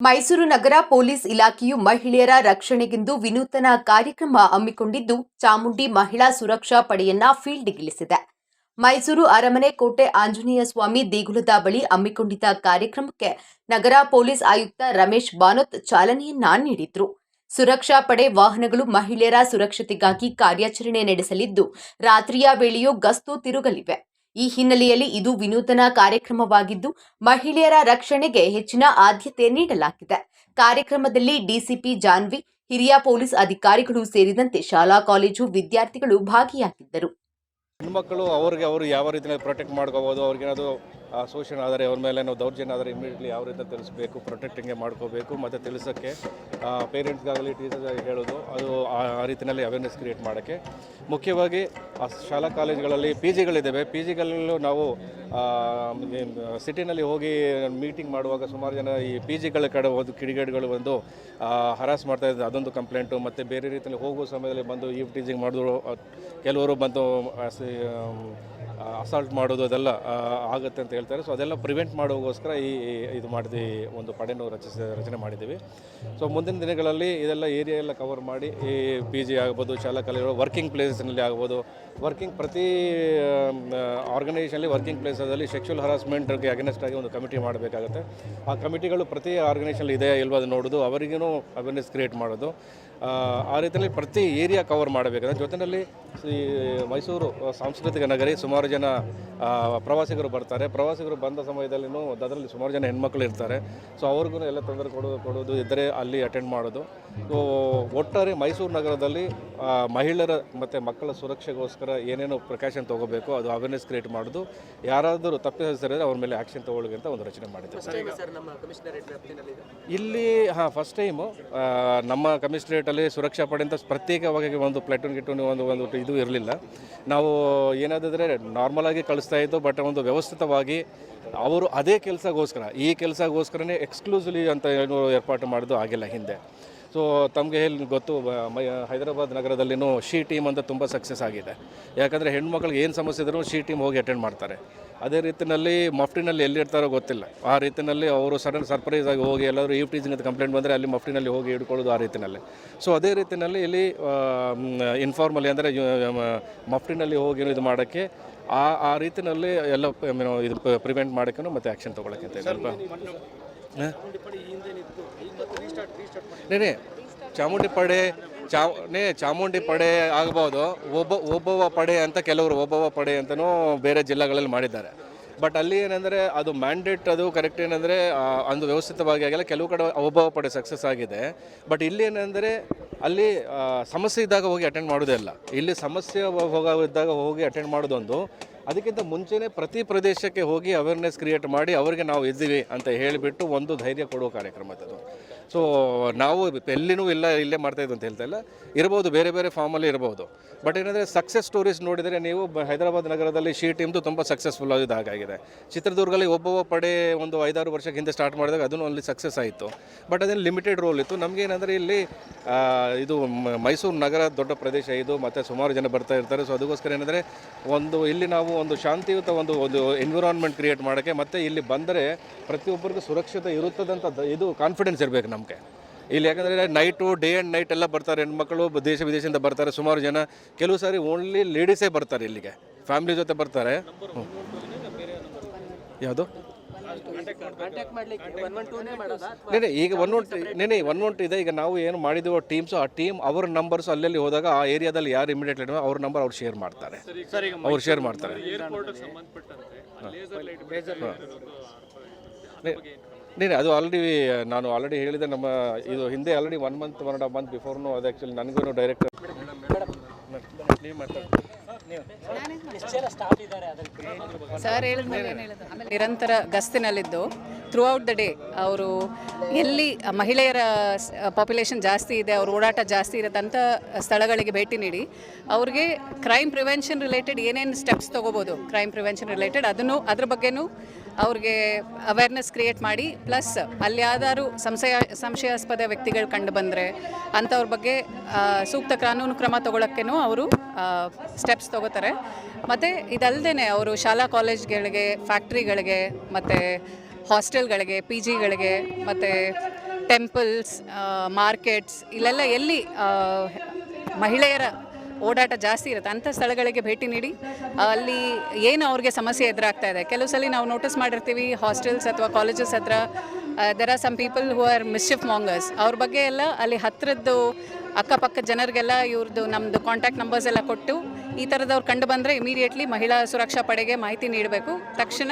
ಮೈಸೂರು ನಗರ police ಇಲಾಖೆಯು ಮಹಿಳೆಯರ ರಕ್ಷಣೆಗೆಂದು ವಿನೂತನ ಕಾರ್ಯಕ್ರಮ ಹಮ್ಮಿಕೊಂಡಿದ್ದು, ಚಾಮುಂಡಿ ಮಹಿಳಾ ಸುರಕ್ಷಾ ಪಡೆಯನ್ನ ಫೀಲ್ಡ್ಗಿಳಿಸಿದೆ ಮೈಸೂರು ಅರಮನೆ ಕೋಟೆ ಆಂಜನೇಯ ಸ್ವಾಮಿ ದೇಗುಲದ ಬಳಿ ಹಮ್ಮಿಕೊಂಡಿದ್ದ ಕಾರ್ಯಕ್ರಮಕ್ಕೆ ನಗರ ಪೊಲೀಸ್ ಆಯುಕ್ತ ರಮೇಶ್ ಬಾನೋತ್ ಚಾಲನೆಯನ್ನ ನೀಡಿದ್ರು. ಸುರಕ್ಷಾ ಪಡೆ ವಾಹನಗಳು ಮಹಿಳೆಯರ ಸುರಕ್ಷತೆಗಾಗಿ ಕಾರ್ಯಾಚರಣೆ ನಡೆಸಲಿದ್ದು, ರಾತ್ರಿಯ ವೇಳೆಯೂ ಗಸ್ತು ತಿರುಗಲಿವೆ. ಈ ಹಿನ್ನೆಲೆಯಲ್ಲಿ ಇದು ವಿನೂತನ ಕಾರ್ಯಕ್ರಮವಾಗಿದ್ದು, ಮಹಿಳೆಯರ ರಕ್ಷಣೆಗೆ ಹೆಚ್ಚಿನ ಆದ್ಯತೆ ನೀಡಲಾಗಿದೆ. ಕಾರ್ಯಕ್ರಮದಲ್ಲಿ ಡಿಸಿಪಿ ಜಾನ್ವಿ, ಹಿರಿಯ ಪೊಲೀಸ್ ಅಧಿಕಾರಿಗಳು ಸೇರಿದಂತೆ ಶಾಲಾ, ಕಾಲೇಜು ವಿದ್ಯಾರ್ಥಿಗಳು ಭಾಗಿಯಾಗಿದ್ದರು. ಹೆಣ್ಮಕ್ಳು ಅವ್ರಿಗೆ ಅವರು ಯಾವ ರೀತಿಯಲ್ಲಿ ಪ್ರೊಟೆಕ್ಟ್ ಮಾಡ್ಕೋಬಹುದು ಅವ್ರಿಗೇನಾದ್ರು ಶೋಷಣೆ ಆದರೆ ಅವ್ರ ಮೇಲೆ ನಾವು ದೌರ್ಜನ್ಯ ಆದರೆ ಇಮಿಡಿಯೇಟ್ಲಿ ಯಾವ ರೀತಿ ತಿಳಿಸ್ಬೇಕು ಪ್ರೊಟೆಕ್ಟಿಂಗೆ ಮಾಡ್ಕೋಬೇಕು ಮತ್ತು ತಿಳಿಸೋಕ್ಕೆ ಪೇರೆಂಟ್ಸ್ಗಾಗಲಿ ಟೀಚರ್ಸ್ ಹೇಳೋದು, ಅದು ಆ ರೀತಿಯಲ್ಲಿ ಅವೇರ್ನೆಸ್ ಕ್ರಿಯೇಟ್ ಮಾಡೋಕ್ಕೆ. ಮುಖ್ಯವಾಗಿ ಆ ಶಾಲಾ ಕಾಲೇಜುಗಳಲ್ಲಿ ಪಿ ಜಿಗಳಿದ್ದಾವೆ ಪಿ ಜಿಗಳಲ್ಲೂ ನಾವು ಸಿಟಿನಲ್ಲಿ ಹೋಗಿ ಮೀಟಿಂಗ್ ಮಾಡುವಾಗ ಸುಮಾರು ಜನ ಈ ಪಿ ಜಿಗಳ ಕಡೆ ಒಂದು ಕಿಡಿಗೇಡಿಗಳು ಬಂದು ಹರಾಸ್ ಮಾಡ್ತಾ ಇದ್ದಾರೆ ಅದೊಂದು ಕಂಪ್ಲೇಂಟು ಮತ್ತು ಬೇರೆ ರೀತಿಯಲ್ಲಿ ಹೋಗುವ ಸಮಯದಲ್ಲಿ ಬಂದು ಈ ಟೀಚಿಂಗ್ ಮಾಡಿದ್ರು. ಕೆಲವರು ಬಂದು ಅಸಾಲ್ಟ್ ಮಾಡೋದು ಅದೆಲ್ಲ ಆಗುತ್ತೆ ಅಂತ ಹೇಳ್ತಾರೆ. ಸೊ ಅದೆಲ್ಲ ಪ್ರಿವೆಂಟ್ ಮಾಡೋಗೋಸ್ಕರ ಈ ಇದು ಮಾಡಿದ್ವಿ ಒಂದು ಪಡೆಯನ್ನು ರಚಿಸ, ರಚನೆ ಮಾಡಿದ್ದೀವಿ. ಸೊ ಮುಂದಿನ ದಿನಗಳಲ್ಲಿ ಇದೆಲ್ಲ ಏರಿಯಾ ಎಲ್ಲ ಕವರ್ ಮಾಡಿ, ಈ ಪಿ ಜಿ ಆಗ್ಬೋದು ಶಾಲಾ ಕಾಲೇಜು ವರ್ಕಿಂಗ್ ಪ್ಲೇಸಸ್ನಲ್ಲಿ ಆಗ್ಬೋದು. ವರ್ಕಿಂಗ್ ಪ್ರತಿ ಆರ್ಗನೈಸೇಷನಲ್ಲಿ ವರ್ಕಿಂಗ್ ಪ್ಲೇಸಲ್ಲಿ ಸೆಕ್ಷುವಲ್ ಹರಾಸ್ಮೆಂಟ್ಗೆ ಅಗೇನೆಸ್ಟ್ ಆಗಿ ಒಂದು ಕಮಿಟಿ ಮಾಡಬೇಕಾಗುತ್ತೆ. ಆ ಕಮಿಟಿಗಳು ಪ್ರತಿ ಆರ್ಗನೈಸೇಷನಲ್ಲಿ ಇದೆಯಾ ಇಲ್ವಾ ಅದು ನೋಡೋದು ಅವರಿಗೂ ಅವೇರ್ನೆಸ್ ಕ್ರಿಯೇಟ್ ಮಾಡೋದು. ಆ, ರೀತಿಯಲ್ಲಿ ಪ್ರತಿ ಏರಿಯಾ ಕವರ್ ಮಾಡಬೇಕಂದ್ರೆ ಜೊತೆಯಲ್ಲಿ ಈ ಮೈಸೂರು ಸಾಂಸ್ಕೃತಿಕ ನಗರಿ ಸುಮಾರು ಜನ ಪ್ರವಾಸಿಗರು ಬರ್ತಾರೆ. ಪ್ರವಾಸಿಗರು ಬಂದ ಸಮಯದಲ್ಲಿನೂ ಅದರಲ್ಲಿ ಸುಮಾರು ಜನ ಹೆಣ್ಮಕ್ಳು ಇರ್ತಾರೆ. ಸೊ ಅವ್ರಿಗೂ ಎಲ್ಲ ತೊಂದರೆ ಕೊಡೋದು ಕೊಡೋದು ಇದ್ದರೆ ಅಲ್ಲಿ ಅಟೆಂಡ್ ಮಾಡೋದು. ಸೊ ಒಟ್ಟಾರೆ ಮೈಸೂರು ನಗರದಲ್ಲಿ ಮಹಿಳೆಯರ ಮತ್ತು ಮಕ್ಕಳ ಸುರಕ್ಷೆಗೋಸ್ಕರ ಏನೇನು ಪ್ರಿಕಾಷನ್ ತೊಗೋಬೇಕು ಅದು ಅವೇರ್ನೆಸ್ ಕ್ರಿಯೇಟ್ ಮಾಡೋದು. ಯಾರಾದರೂ ತಪ್ಪಿಸಿದರೆ ಅವ್ರ ಮೇಲೆ ಆ್ಯಕ್ಷನ್ ತೊಗೊಳ್ಳಿ ಅಂತ ಒಂದು ರಚನೆ ಕಮಿಷನರೇಟ್ ವ್ಯಾಪ್ತಿನಲ್ಲಿ ಇಲ್ಲಿ ಹಾಂ ಫಸ್ಟ್ ಟೈಮು ನಮ್ಮ ಕಮಿಷನರೇಟಲ್ಲಿ ಸುರಕ್ಷಾ ಪಡೆ ಅಂತ ಪ್ರತ್ಯೇಕವಾಗಿ ಒಂದು ಪ್ಲಾಟೂನ್ ಗಿಟೂನ್ ಒಂದು ಒಂದು ಇದು ಇರಲಿಲ್ಲ. ನಾವು ಏನಾದರೆ ನಾರ್ಮಲಾಗಿ ಕಳಿಸ್ತಾ ಇದ್ದು ಬಟ್ ಒಂದು ವ್ಯವಸ್ಥಿತವಾಗಿ ಅವರು ಅದೇ ಕೆಲಸಗೋಸ್ಕರ, ಈ ಕೆಲಸಗೋಸ್ಕರನೇ ಎಕ್ಸ್ಕ್ಲೂಸಿವ್ಲಿ ಅಂತ ಏನು ಏರ್ಪಾಟು ಮಾಡೋದು ಆಗಿಲ್ಲ ಹಿಂದೆ. ಸೊ ತಮಗೆ ಹೇಳಿ ಗೊತ್ತು ಮೈ ಹೈದರಾಬಾದ್ ನಗರದಲ್ಲಿನೂ ಶಿ ಟೀಮ್ ಅಂತ ತುಂಬ ಸಕ್ಸಸ್ ಆಗಿದೆ. ಯಾಕಂದರೆ ಹೆಣ್ಮಕ್ಳಿಗೆ ಏನು ಸಮಸ್ಯೆ ಇದ್ರೂ ಶಿ ಟೀಮ್ ಹೋಗಿ ಅಟೆಂಡ್ ಮಾಡ್ತಾರೆ. ಅದೇ ರೀತಿಯಲ್ಲಿ ಮಫ್ಟಿನಲ್ಲಿ ಎಲ್ಲಿರ್ತಾರೋ ಗೊತ್ತಿಲ್ಲ. ಆ ರೀತಿಯಲ್ಲಿ ಅವರು ಸಡನ್ ಸರ್ಪ್ರೈಸ್ ಆಗಿ ಹೋಗಿ ಎಲ್ಲಾದರೂ ಈ ಟೀಚಿಂಗ್ ಅಂತ ಕಂಪ್ಲೇಂಟ್ ಬಂದರೆ ಅಲ್ಲಿ ಮಫ್ಟಿನಲ್ಲಿ ಹೋಗಿ ಹಿಡ್ಕೊಳ್ಳೋದು ಆ ರೀತಿಯಲ್ಲಿ ಸೊ ಅದೇ ರೀತಿಯಲ್ಲಿ ಇಲ್ಲಿ ಇನ್ಫಾರ್ಮಲಿ ಅಂದರೆ ಮಫ್ಟಿನಲ್ಲಿ ಹೋಗಿ ಇದು ಮಾಡೋಕ್ಕೆ ಆ ಆ ರೀತಿಯಲ್ಲಿ ಎಲ್ಲ ಇದು ಪ್ರಿವೆಂಟ್ ಮಾಡೋಕ್ಕೂ ಮತ್ತು ಆ್ಯಕ್ಷನ್ ತೊಗೊಳಕ್ಕೆ ಅಂತ ನೇ ಚಾಮುಂಡಿ ಪಡೆ, ಚಾ, ನೇ, ಚಾಮುಂಡಿ ಪಡೆ ಆಗ್ಬೋದು. ಒಬ್ಬ, ಒಬ್ಬವ ಪಡೆ ಅಂತ ಕೆಲವರು ಒಬ್ಬವ ಪಡೆ ಅಂತಲೂ ಬೇರೆ ಜಿಲ್ಲೆಗಳಲ್ಲಿ ಮಾಡಿದ್ದಾರೆ. ಬಟ್ ಅಲ್ಲಿ ಏನಂದರೆ ಅದು ಮ್ಯಾಂಡೇಟ್ ಅದು ಕರೆಕ್ಟ್ ಏನಂದರೆ ಅಂದು ವ್ಯವಸ್ಥಿತವಾಗಿ ಆಗಿಲ್ಲ. ಕೆಲವು ಕಡೆ ಒಬ್ಬವ ಪಡೆ ಸಕ್ಸಸ್ ಆಗಿದೆ. ಬಟ್ ಇಲ್ಲಿ ಏನಂದರೆ ಅಲ್ಲಿ ಸಮಸ್ಯೆ ಇದ್ದಾಗ ಹೋಗಿ ಅಟೆಂಡ್ ಮಾಡೋದೇ ಇಲ್ಲ. ಇಲ್ಲಿ ಸಮಸ್ಯೆ ಹೋಗಿದ್ದಾಗ ಹೋಗಿ ಅಟೆಂಡ್ ಮಾಡೋದೊಂದು. ಅದಕ್ಕಿಂತ ಮುಂಚೆನೇ ಪ್ರತಿ ಪ್ರದೇಶಕ್ಕೆ ಹೋಗಿ ಅವೇರ್ನೆಸ್ ಕ್ರಿಯೇಟ್ ಮಾಡಿ ಅವರಿಗೆ ನಾವು ಇದ್ದೀವಿ ಅಂತ ಹೇಳಿಬಿಟ್ಟು ಒಂದು ಧೈರ್ಯ ಕೊಡುವ ಕಾರ್ಯಕ್ರಮ ಅದು. ಸೊ ನಾವು ಎಲ್ಲಿನೂ ಇಲ್ಲ, ಇಲ್ಲೇ ಮಾಡ್ತಾ ಇದ್ದು ಅಂತ ಹೇಳ್ತಾ ಇಲ್ಲ. ಇರ್ಬೋದು, ಬೇರೆ ಬೇರೆ ಫಾರ್ಮಲ್ಲಿ ಇರ್ಬೋದು. ಬಟ್ ಏನಂದರೆ ಸಕ್ಸಸ್ ಸ್ಟೋರೀಸ್ ನೋಡಿದರೆ ನೀವು ಹೈದರಾಬಾದ್ ನಗರದಲ್ಲಿ ಶೀ ಟೀಮ್ದು ತುಂಬ ಸಕ್ಸಸ್ಫುಲ್ ಆಗಿದ್ದು ಹಾಗಾಗಿದೆ ಚಿತ್ರದುರ್ಗದಲ್ಲಿ ಒಬ್ಬೊಬ್ಬ ಪಡೆ ಒಂದು ಐದಾರು ವರ್ಷಕ್ಕೆ ಹಿಂದೆ ಸ್ಟಾರ್ಟ್ ಮಾಡಿದಾಗ ಅದನ್ನು ಅಲ್ಲಿ ಸಕ್ಸಸ್ ಆಯಿತು. ಬಟ್ ಅದೇನು ಲಿಮಿಟೆಡ್ ರೋಲ್ ಇತ್ತು. ನಮಗೇನಂದರೆ ಇಲ್ಲಿ ಇದು ಮೈಸೂರು ನಗರ ದೊಡ್ಡ ಪ್ರದೇಶ ಇದು, ಮತ್ತು ಸುಮಾರು ಜನ ಬರ್ತಾ ಇರ್ತಾರೆ. ಸೊ ಅದಕ್ಕೋಸ್ಕರ ಏನಂದರೆ, ಒಂದು, ಇಲ್ಲಿ ನಾವು ಒಂದು ಶಾಂತಿಯುತ ಒಂದು ಒಂದು ಎನ್ವಿರಾನ್ಮೆಂಟ್ ಕ್ರಿಯೇಟ್ ಮಾಡೋಕ್ಕೆ ಮತ್ತು ಇಲ್ಲಿ ಬಂದರೆ ಪ್ರತಿಯೊಬ್ಬರಿಗೂ ಸುರಕ್ಷತೆ ಇರುತ್ತದಂತ ಇದು ಕಾನ್ಫಿಡೆನ್ಸ್ ಇರಬೇಕು ನಮಗೆ. ಇಲ್ಲಿ ಯಾಕಂದರೆ ನೈಟು ಡೇ ಆ್ಯಂಡ್ ನೈಟ್ ಎಲ್ಲ ಬರ್ತಾರೆ ಹೆಣ್ಮಕ್ಳು ದೇಶ ವಿದೇಶದಿಂದ ಬರ್ತಾರೆ ಸುಮಾರು ಜನ ಕೆಲವು ಸಾರಿ ಓನ್ಲಿ ಲೇಡೀಸೇ ಬರ್ತಾರೆ ಇಲ್ಲಿಗೆ ಫ್ಯಾಮಿಲಿ ಜೊತೆ ಬರ್ತಾರೆ. ಯಾವುದು ನೆನೆ ಈಗ ಒನ್ ಒನ್ ನೆನೆ ಒನ್ ಒನ್ ಇದೆ ಈಗ ನಾವು ಏನು ಮಾಡಿದೀವೋ ಟೀಮ್ಸು ಆ ಟೀಮ್ ಅವ್ರ ನಂಬರ್ಸ್ ಅಲ್ಲಲ್ಲಿ ಹೋದಾಗ ಆ ಏರಿಯಾದಲ್ಲಿ ಯಾರು ಇಮಿಡಿಯೇಟ್ಲಿ ಅವ್ರ ನಂಬರ್ ಅವ್ರು ಶೇರ್ ಮಾಡ್ತಾರೆ ಅವ್ರು ಶೇರ್ ಮಾಡ್ತಾರೆ ನೀನು ಅದು ಆಲ್ರೆಡಿ ನಾನು ಆಲ್ರೆಡಿ ಹೇಳಿದೆ, ನಮ್ಮ ಇದು ಹಿಂದೆ already one month one of month ಬಿಫೋರ್ನು ಅದು ಆ್ಯಕ್ಚುಲಿ ನನಗೂ ಡೈರೆಕ್ಟ್ ಸರ್ ಹೇಳಿದ್ಮೇಲೆ ನಿರಂತರ ಗಸ್ತಿನಲ್ಲಿದ್ದು. ಥ್ರೂ ಔಟ್ ದ ಡೇ ಅವರು ಎಲ್ಲಿ ಮಹಿಳೆಯರ ಪಾಪ್ಯುಲೇಷನ್ ಜಾಸ್ತಿ ಇದೆ, ಅವ್ರ ಓಡಾಟ ಜಾಸ್ತಿ ಇರತ್ತಂಥ ಸ್ಥಳಗಳಿಗೆ ಭೇಟಿ ನೀಡಿ, ಅವ್ರಿಗೆ ಕ್ರೈಮ್ ಪ್ರಿವೆನ್ಷನ್ ರಿಲೇಟೆಡ್ ಏನೇನು ಸ್ಟೆಪ್ಸ್ ತೊಗೋಬೋದು ಕ್ರೈಮ್ ಪ್ರಿವೆನ್ಷನ್ ರಿಲೇಟೆಡ್ ಅದನ್ನು, ಅದ್ರ ಬಗ್ಗೆನೂ ಅವ್ರಿಗೆ ಅವೇರ್ನೆಸ್ ಕ್ರಿಯೇಟ್ ಮಾಡಿ ಪ್ಲಸ್ ಅಲ್ಲಿ ಯಾವ್ದಾದ್ರು ಸಂಶಯ, ಸಂಶಯಾಸ್ಪದ ವ್ಯಕ್ತಿಗಳು ಕಂಡು ಬಂದರೆ, ಅಂಥವ್ರ ಬಗ್ಗೆ ಸೂಕ್ತ ಕಾನೂನು ಕ್ರಮ ತಗೊಳಕ್ಕೇನು ಅವರು ಸ್ಟೆಪ್ಸ್ ತಗೋತಾರೆ. ಮತ್ತು ಇದಲ್ಲದೆ ಅವರು ಶಾಲಾ ಕಾಲೇಜ್ಗಳಿಗೆ ಫ್ಯಾಕ್ಟ್ರಿಗಳಿಗೆ ಮತ್ತು ಹಾಸ್ಟೆಲ್ಗಳಿಗೆ ಪಿ ಜಿಗಳಿಗೆ ಮತ್ತು ಟೆಂಪಲ್ಸ್ ಮಾರ್ಕೆಟ್ಸ್ ಇಲ್ಲೆಲ್ಲ ಎಲ್ಲಿ ಮಹಿಳೆಯರ ಓಡಾಟ ಜಾಸ್ತಿ ಇರುತ್ತೆ. ಅಂಥ ಸ್ಥಳಗಳಿಗೆ ಭೇಟಿ ನೀಡಿ, ಅಲ್ಲಿ ಏನು ಅವ್ರಿಗೆ ಸಮಸ್ಯೆ ಎದುರಾಗ್ತಾ ಇದೆ. ಕೆಲವು ಸಲ ನಾವು ನೋಟಿಸ್ ಮಾಡಿರ್ತೀವಿ ಹಾಸ್ಟೆಲ್ಸ್ ಅಥವಾ ಕಾಲೇಜಸ್ ಹತ್ರ there are some people who are mischief mongers ಅವ್ರ ಬಗ್ಗೆ ಎಲ್ಲ ಅಲ್ಲಿ ಹತ್ತಿರದ್ದು ಅಕ್ಕಪಕ್ಕ ಜನರಿಗೆಲ್ಲ ಇವ್ರದ್ದು ನಮ್ಮದು ಕಾಂಟ್ಯಾಕ್ಟ್ ನಂಬರ್ಸ್ ಎಲ್ಲ ಕೊಟ್ಟು, ಈ ಥರದವ್ರು ಕಂಡು ಬಂದರೆ ಇಮಿಡಿಯೇಟ್ಲಿ ಮಹಿಳಾ ಸುರಕ್ಷಾ ಪಡೆಗೆ ಮಾಹಿತಿ ನೀಡಬೇಕು. ತಕ್ಷಣ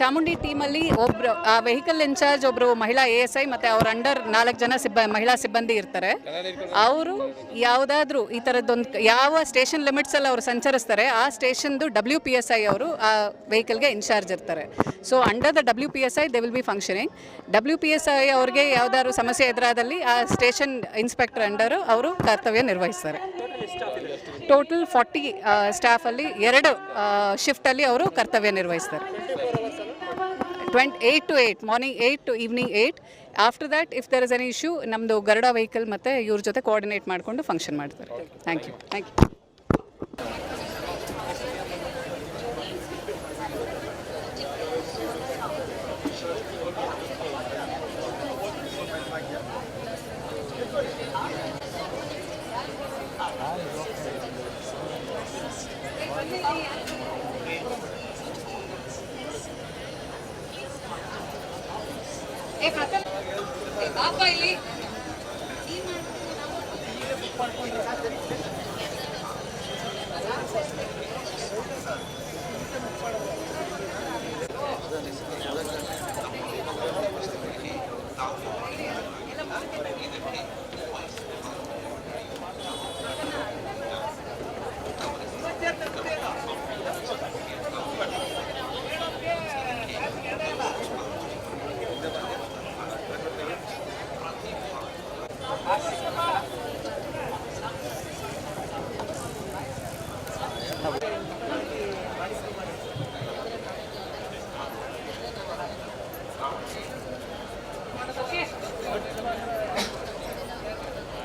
ಚಾಮುಂಡಿ ಟೀಮಲ್ಲಿ ಒಬ್ರು, ಆ ವೆಹಿಕಲ್ ಇನ್ಚಾರ್ಜ್ ಒಬ್ರು ಮಹಿಳಾ ಎ ಎಸ್ ಐ ಮತ್ತು ಅವ್ರ ಅಂಡರ್ ನಾಲ್ಕು ಜನ ಸಿಬ್ಬ, ಮಹಿಳಾ ಸಿಬ್ಬಂದಿ ಇರ್ತಾರೆ. ಅವರು ಯಾವುದಾದ್ರೂ ಈ ಥರದ್ದೊಂದು ಯಾವ ಸ್ಟೇಷನ್ ಲಿಮಿಟ್ಸಲ್ಲಿ ಅವರು ಸಂಚರಿಸ್ತಾರೆ, ಆ ಸ್ಟೇಷನ್ದು ಡಬ್ಲ್ಯೂ ಪಿ ಎಸ್ ಐ ಅವರು ಆ ವೆಹಿಕಲ್ಗೆ ಇನ್ಚಾರ್ಜ್ ಇರ್ತಾರೆ. So under the W P S I they will be functioning W P S I ಅವ್ರಿಗೆ ಯಾವ್ದಾದ್ರು ಸಮಸ್ಯೆ ಎದುರಾದಲ್ಲಿ ಆ ಸ್ಟೇಷನ್ ಇನ್ಸ್ಪೆಕ್ಟರ್ ಅಂಡರ್ ಅವರು ಕರ್ತವ್ಯ ನಿರ್ವಹಿಸ್ತಾರೆ. ಟೋಟಲ್ ಫಾರ್ಟಿ ಸ್ಟಾಫಲ್ಲಿ ಎರಡು ಶಿಫ್ಟಲ್ಲಿ ಅವರು ಕರ್ತವ್ಯ ನಿರ್ವಹಿಸ್ತಾರೆ. Twenty eight to eight morning eight to evening eight after that if there is an issue ನಮ್ಮದು ಗರಡ ವೆಹಿಕಲ್ ಮತ್ತು ಇವ್ರ ಜೊತೆ ಕೋಆರ್ಡಿನೇಟ್ ಮಾಡಿಕೊಂಡು ಫಂಕ್ಷನ್ ಮಾಡ್ತಾರೆ. ಥ್ಯಾಂಕ್ ಯು ಥ್ಯಾಂಕ್ ಯು ಪಾಪ ಇಲ್ಲಿ Gracias.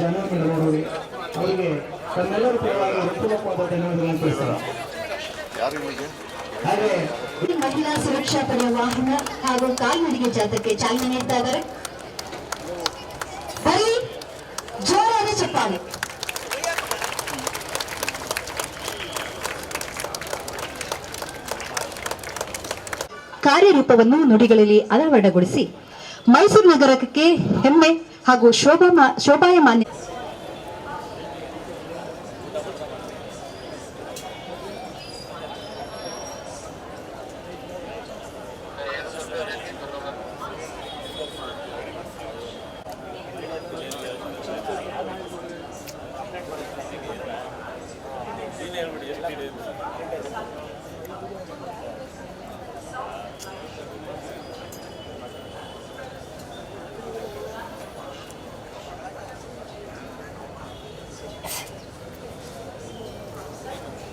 ಜನಾಂಗದವರು ಅವರಿಗೆ ತನ್ನೆಲ್ಲರ ಪರವಾಗಿ ಉತ್ತಮವಾದ ಧನ್ಯವಾದಗಳನ್ನು ತಿಳಿಸ್ತಾರೆ ಹಾಗೆ ಮಹಿಳಾ ಸುರಕ್ಷಾ ಪಡೆಯ ವಾಹನ ಹಾಗೂ ಕಾಲ್ನಡಿಗೆ ಜಾಥಕ್ಕೆ ಚಾಲನೆ ನೀಡ್ತಾ ಇದ್ದಾರೆ. ಬರೀ ಜೋರಾದ ಚಪ್ಪಾಳೆ. ಕಾರ್ಯರೂಪವನ್ನು ನುಡಿಗಳಲ್ಲಿ ಅಳವಡಗೊಳಿಸಿ ಮೈಸೂರು ನಗರಕ್ಕೆ ಹೆಮ್ಮೆ ಹಾಗೂ ಶೋಭಾ ಶೋಭಾಯಮಾನ್ಯ థర్టీ డేస్